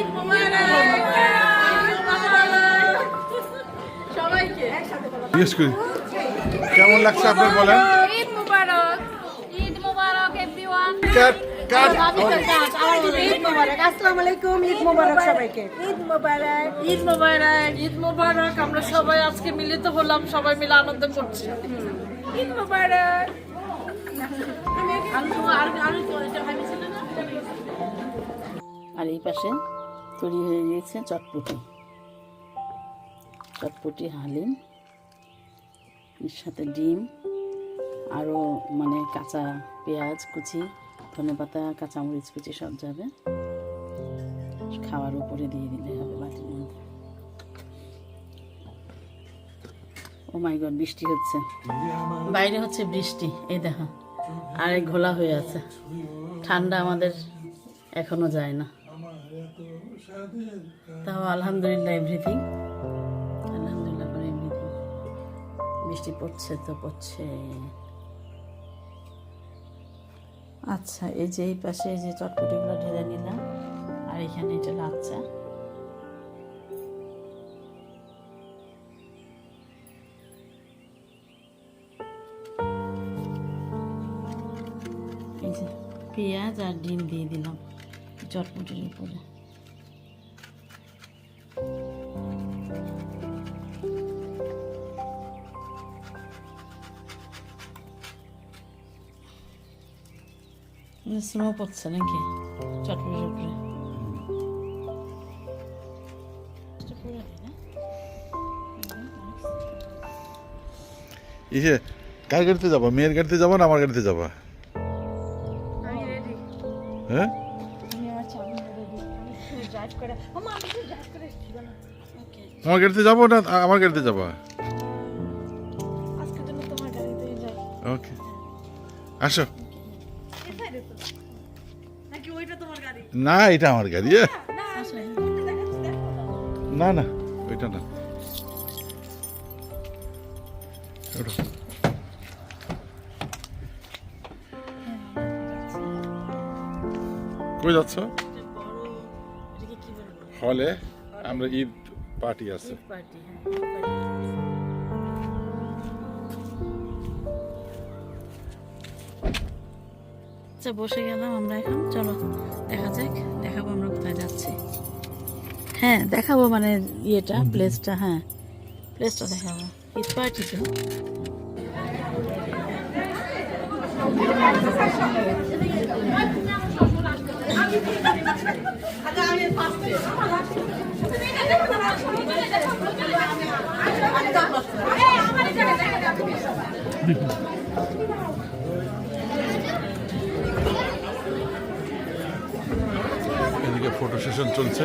ঈদ মোবারক সবাইকে জিজ্ঞেস করি কেমন লাগছে আপনার বলেন? Eid Mubarak. Eid Mubarak everyone cut cut Eid Mubarak. আসসালামু আলাইকুম ঈদ মোবারক সবাইকে। ঈদ মোবারক। ঈদ মোবারক। ঈদ মোবারক। আমরা সবাই আজকে মিলিত হলাম সবাই মিলে আনন্দ করছি। ঈদ মোবারক। আর এই পাশে? তৈরি হয়ে গিয়েছে চটপটি। চটপটি হালিম, এর সাথে ডিম আরও মানে কাঁচা পেঁয়াজ, কুচি, ধনে পাতা, কাঁচামরিচ, কুচি সব যাবে। খাওয়ার উপরে দিয়ে দিলে হবে বাটির মধ্যে। ও মাই গড, বৃষ্টি হচ্ছে। বাইরে হচ্ছে বৃষ্টি, এই দেখো। আর ঘোলা হয়ে আছে। ঠান্ডা আমাদের এখনও যায় না। তাও আলহামদুলিল্লাহ এভরিথিং আলহামদুলিল্লাহ ফর এভরিথিং বৃষ্টি পড়ছে তো পড়ছে। আচ্ছা এই যে এই পাশে এই যে চটপটিগুলো ঢেলে নিলাম, আর এখানে এটা লাচ্চা। পেঁয়াজ আর ডিম দিয়ে দিলাম চটপটির উপরে। স্নো পড়ছে নাকি চটপটির উপরে ইসে কার গাড়িতে যাবা? মেয়ের গাড়িতে যাবা না আমার গাড়িতে যাবা? হ্যাঁ? আমার গাড়িতে যাব না আমার গাড়িতে যাবা? ওকে আসো। না এটা আমার গাড়ি না না ওইটা না। কই যাচ্ছ? হলে আমরা ঈদ পার্টি আছে। আচ্ছা বসে গেলাম আমরা এখন। চলো দেখা যাক দেখাবো আমরা কোথায় যাচ্ছি। হ্যাঁ দেখাবো মানে ইয়েটা প্লেসটা হ্যাঁ। প্লেসটা দেখাবো। ঈদ পার্টি তো। এদিকে ফটো সেশন চলছে।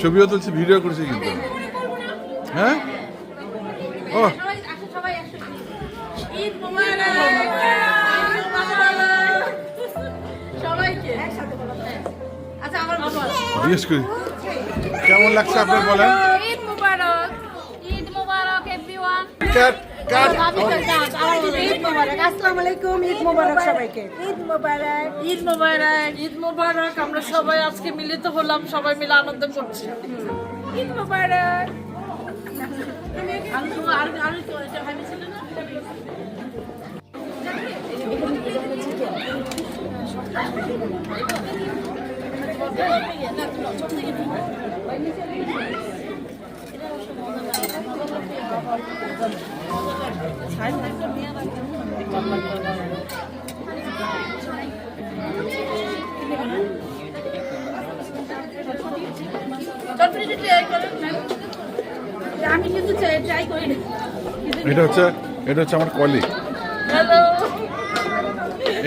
ছবিও তুলছি ভিডিও করছি কিন্তু। হ্যাঁ? ও। আচ্ছা জিজ্ঞেস করি। কেমন লাগছে আপনার বলেন? ঈদ মুবারক। ঈদ মুবারক এভরিওয়ান ঈদ মোবারক আসসালামু আলাইকুম ঈদ মোবারক সবাইকে। ঈদ মোবারক ঈদ মোবারক ঈদ মোবারক আমরা সবাই আজকে মিলিত হলাম সবাই মিলে আনন্দ করছি। ঈদ মোবারক Thank you. আমি কিন্তু ট্রাই করি এটা হচ্ছে এটা হচ্ছে আমার কলিগ হ্যালো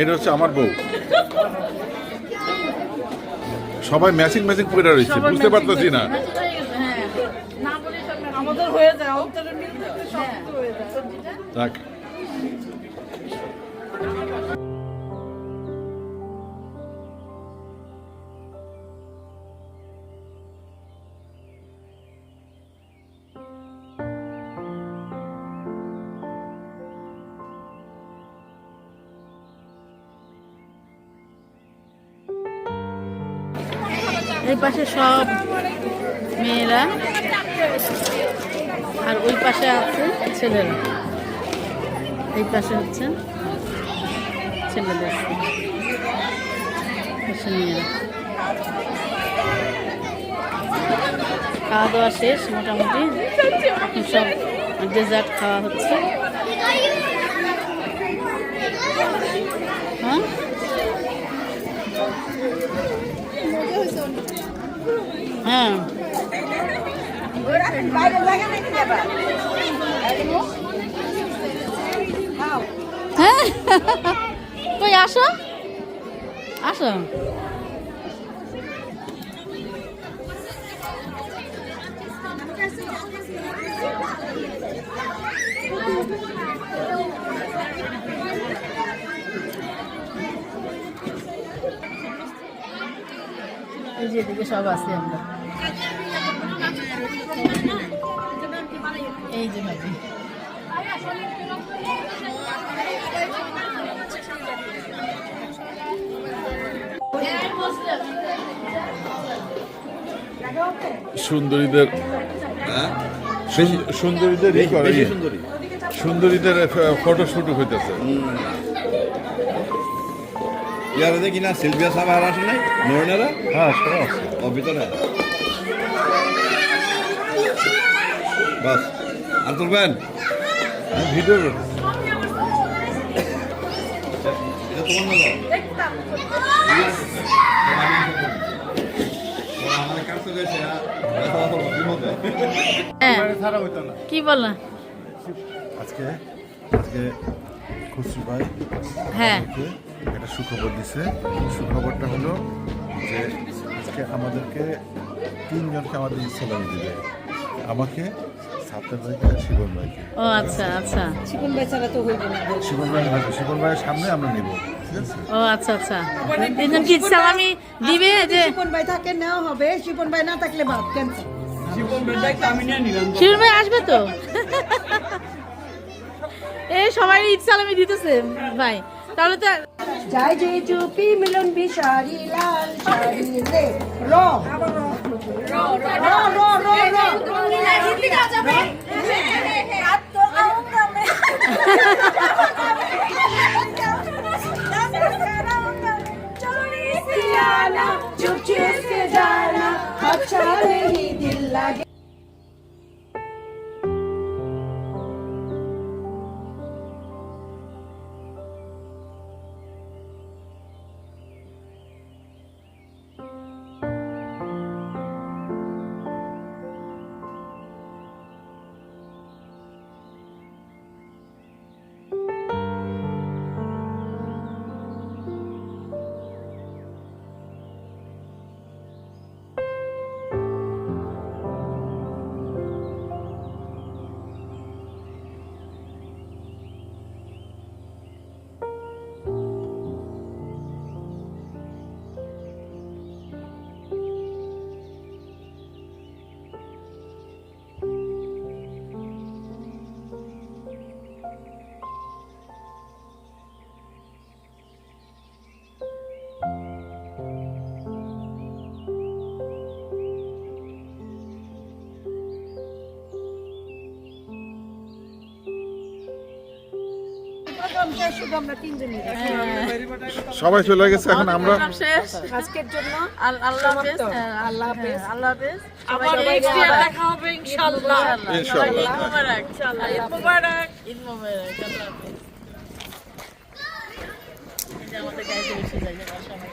এটা হচ্ছে আমার বউ। সবাই ম্যাচিং ম্যাচিং পরে রয়েছে বুঝতে পারতেছি না। আমাদের হয়ে যায় অন্তরের মিল থাকলে সব হয়ে যায়। যাক এই পাশে সব মেয়েরা। আর ওই পাশে আছে ছেলেরা। এই পাশে হচ্ছে ছেলেদের মেয়েরা। খাওয়া দাওয়া শেষ, মোটামুটি। সব ডেজার্ট খাওয়া হচ্ছে। হ্যাঁ? হ্যাঁ। হ্যাঁ কই আসো। আসো। এই যে এদিকে সব আছে আমরা। সুন্দরীদের সুন- সুন্দরীদের। সুন্দরীদের ফটোশুট হইতেছে। ইয়ারা দেখি না সিলভিয়া সাবার আসে নাই? নয়নারা? হ্যাঁ সব ও ভিতরে। বাস। আর তুলবেন ভিডিও কি বলো আজকে আজকে খুশি ভাই হ্যাঁ। একটা সুখবর দিছে। সুখবরটা হলো যে আজকে আমাদেরকে তিনজনকে আমাদের স্যালারি দিবে। আমাকে সাত্তার ভাইকে আর শিবন ভাইকে। ও আচ্ছা আচ্ছা। চিকন বেচারা তো হইবে না। শিবন ভাই আসবে শিবন ভাইয়ের সামনে আমরা নেব ও আচ্ছা আচ্ছা। তিনজন কি সালামি দিবে যে ভাই থাকে নেওয়া হবে। ভাই না থাকলে শিরুর ভাই আসবে তো? এই সবাই ঈদ সালামি দিতেছে ভাই। তাহলে তো জয় জয় চুপি মিলন বিশারি লাল শাড়ি রে র। चुपचे से जाना अच्छा नहीं दिल लग। সবাই চলে গেছে এখন আমরা আজকের জন্য আল্লাহ হাফেজ। হ্যাঁ, আল্লাহ হাফেজ। হ্যাঁ, আল্লাহ হাফেজ। আবার নেক্সট ইয়ার দেখা হবে ইনশাআল্লাহ। ইনশাআল্লাহ। ঈদ ইনশাআল্লাহ। ঈদ মোবারক। ঈদ মোবারক। আল্লাহ হাফেজ। আমাদের গাড়িতে বসে যাই সবাই।